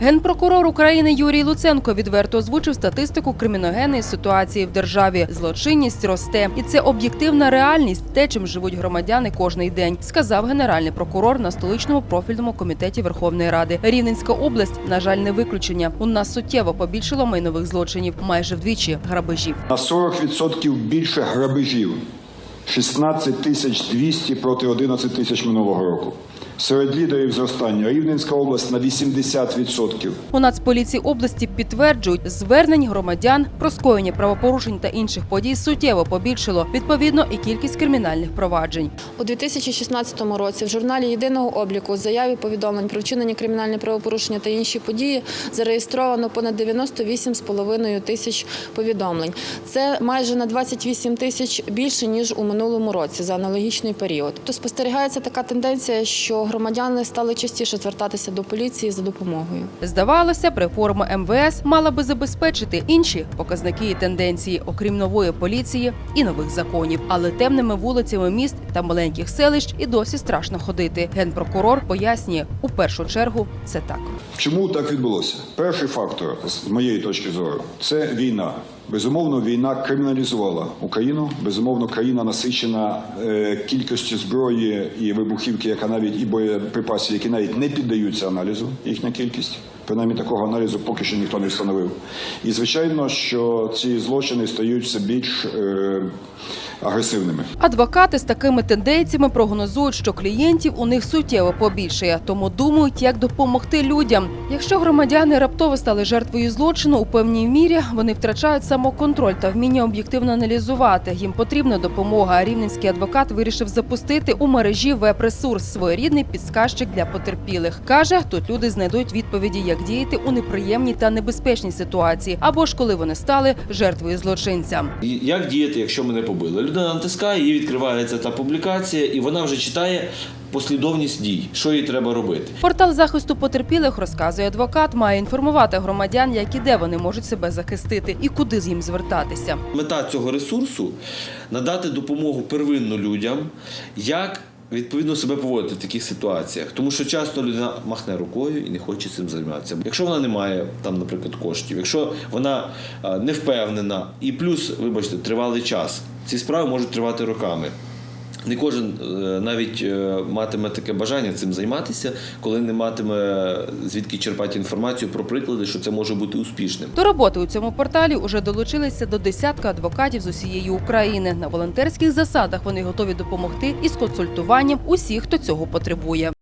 Генпрокурор України Юрій Луценко відверто озвучив статистику криміногенної ситуації в державі. Злочинність росте, і це об'єктивна реальність, те, чим живуть громадяни кожний день, сказав генеральний прокурор на столичному профільному комітеті Верховної Ради. Рівненська область, на жаль, не виключення. У нас суттєво побільшало майнових злочинів, майже вдвічі грабежів. На 40% більше грабежів. 16 тисяч 200 проти 11 тисяч минулого року. Серед лідерів зростання Рівненська область на 80%. У Нацполіції області підтверджують, звернень громадян про скоєння правопорушень та інших подій суттєво побільшало. Відповідно, і кількість кримінальних проваджень. У 2016 році в журналі єдиного обліку заяві повідомлень про вчинення кримінальних правопорушення та інші події зареєстровано понад 98,5 тисяч повідомлень. Це майже на 28 тисяч більше ніж у минулому році за аналогічний період. Тобто спостерігається така тенденція, що громадяни стали частіше звертатися до поліції за допомогою. Здавалося, б, реформа МВС мала би забезпечити інші показники і тенденції, окрім нової поліції і нових законів. Але темними вулицями міст та маленьких селищ і досі страшно ходити. Генпрокурор пояснює, у першу чергу це так. Чому так відбулося? Перший фактор, з моєї точки зору, це війна. Безумовно, війна криміналізувала Україну. Безумовно, країна насичена е, кількістю зброї і вибухівки, яка навіть і боєприпасів, які навіть не піддаються аналізу, їхня кількість. Принаймні такого аналізу поки що ніхто не встановив. І звичайно, що ці злочини стають все більш е, агресивними. Адвокати з такими тенденціями прогнозують, що клієнтів у них суттєво побільшає, тому думають, як допомогти людям. Якщо громадяни раптово стали жертвою злочину, у певній мірі вони втрачають самоконтроль та вміння об'єктивно аналізувати. Їм потрібна допомога. Рівненський адвокат вирішив запустити у мережі веб-ресурс своєрідний підсказчик для потерпілих. каже, тут люди знайдуть відповіді, як діяти у неприємній та небезпечній ситуації, або ж коли вони стали жертвою злочинця. Як діяти, якщо мене побили? Людина натискає, їй відкривається та публікація, і вона вже читає послідовність дій, що їй треба робити. Портал захисту потерпілих розказує адвокат, має інформувати громадян, як і де вони можуть себе захистити і куди з їм звертатися. Мета цього ресурсу надати допомогу первинно людям, як відповідно себе поводити в таких ситуаціях. Тому що часто людина махне рукою і не хоче цим займатися. Якщо вона не має там, наприклад, коштів, якщо вона е, не впевнена, і плюс, вибачте, тривалий час, ці справи можуть тривати роками. Не кожен е, навіть е, матиме таке бажання цим займатися, коли не матиме звідки черпати інформацію про приклади, що це може бути успішним. До роботи у цьому порталі уже долучилися до десятка адвокатів з усієї України. На волонтерських засадах вони готові допомогти із консультуванням усіх, хто цього потребує.